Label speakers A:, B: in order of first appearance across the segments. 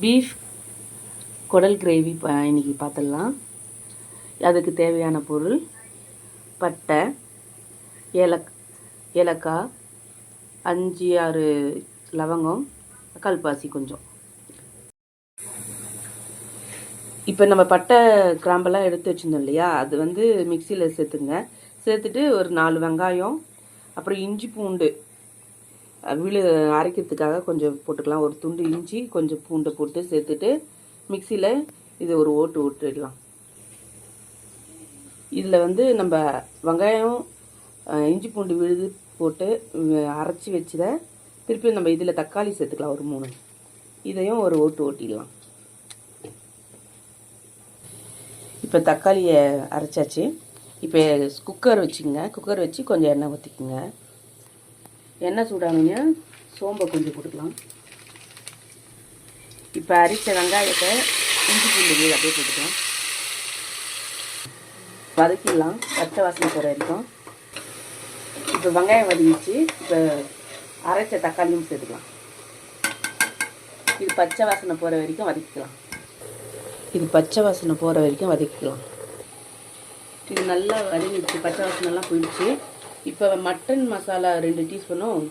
A: Beef குடல் gravy இன்றைக்கி பார்த்துடலாம் அதுக்கு தேவையான பொருள் பட்டை ஏலக் ஏலக்காய் அஞ்சு ஆறு லவங்கம் கல்பாசி கொஞ்சம். இப்போ நம்ம பட்டை கிராம்பெல்லாம் எடுத்து வச்சுருந்தோம் இல்லையா? அது வந்து மிக்சியில் சேர்த்துங்க. சேர்த்துட்டு ஒரு நாலு வெங்காயம் அப்புறம் இஞ்சி பூண்டு விழு அரைக்கிறதுக்காக கொஞ்சம் போட்டுக்கலாம். ஒரு துண்டு இஞ்சி கொஞ்சம் பூண்டை போட்டு சேர்த்துட்டு மிக்சியில் இது ஒரு ஓட்டு ஓட்டுடலாம் இதில் வந்து நம்ம வெங்காயம் இஞ்சி பூண்டு விழுது போட்டு அரைச்சி வச்சத திருப்பி நம்ம இதில் தக்காளி சேர்த்துக்கலாம் ஒரு மூணு. இதையும் ஒரு ஓட்டு ஓட்டிடலாம். இப்போ தக்காளியை அரைச்சாச்சு. இப்போ குக்கர் வச்சுக்கோங்க. குக்கர் வச்சு கொஞ்சம் எண்ணெய் ஊற்றிக்குங்க எண்ணெய் சூடானீங்க சோம்பை கொஞ்சம் போட்டுக்கலாம். இப்போ அரிச்ச வெங்காயத்தை இஞ்சி பூண்டு அப்படியே போட்டுக்கலாம். வதக்கிடலாம். பச்சை வாசனை போகிற வரைக்கும். இப்போ வெங்காயம் வதங்கிச்சு இப்போ அரைச்ச தக்காளியும் சேர்த்துக்கலாம். இது பச்சை வாசனை போகிற வரைக்கும் வதக்கிக்கலாம். இது பச்சை வாசனை போகிற வரைக்கும் வதக்கிக்கலாம். இது நல்லா வதங்கிடுச்சு. பச்சை வாசனைலாம் போயிடுச்சு. இப்போ மட்டன் மசாலா ரெண்டு டீஸ்பூனும்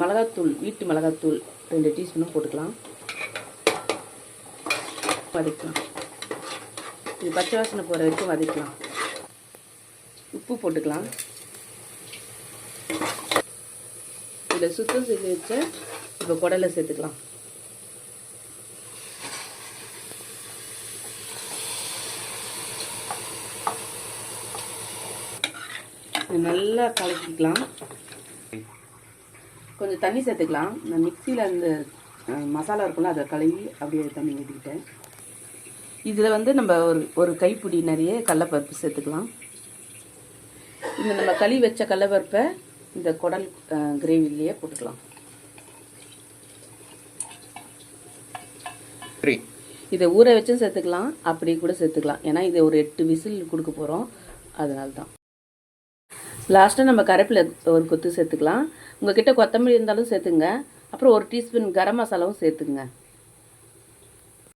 A: மிளகாத்தூள் வீட்டு மிளகாத்தூள் ரெண்டு டீஸ்பூனும் போட்டுக்கலாம். வதக்கலாம். இது பச்சை வாசனை போகிற வரைக்கும் வதக்கலாம். உப்பு போட்டுக்கலாம். இதில் சுத்தம் செஞ்சு வச்ச இப்போ குடலை சேர்த்துக்கலாம். நல்லா கலக்கிக்கலாம். கொஞ்சம் தண்ணி சேர்த்துக்கலாம். நான் மிக்சியில் அந்த மசாலா இருக்கும்ல அதை கழுவி அப்படியே தண்ணி ஊற்றிக்கிட்டேன் இதில் வந்து நம்ம ஒரு ஒரு கைப்பிடி நிறைய கடலப்பருப்பு சேர்த்துக்கலாம். இந்த நம்ம களி வச்ச கடலப்பருப்பை இந்த குடல் கிரேவிலேயே போட்டுக்கலாம். இதை ஊற வச்சும் சேர்த்துக்கலாம். அப்படி கூட சேர்த்துக்கலாம். ஏன்னா இதை ஒரு எட்டு விசில் கொடுக்க போகிறோம் அதனால தான் லாஸ்ட்டாக நம்ம கருப்பில் ஒரு கொத்து சேர்த்துக்கலாம். உங்ககிட்ட கொத்தமல்லி இருந்தாலும் சேர்த்துங்க. அப்புறம் ஒரு டீஸ்பூன் கரம் மசாலாவும் சேர்த்துங்க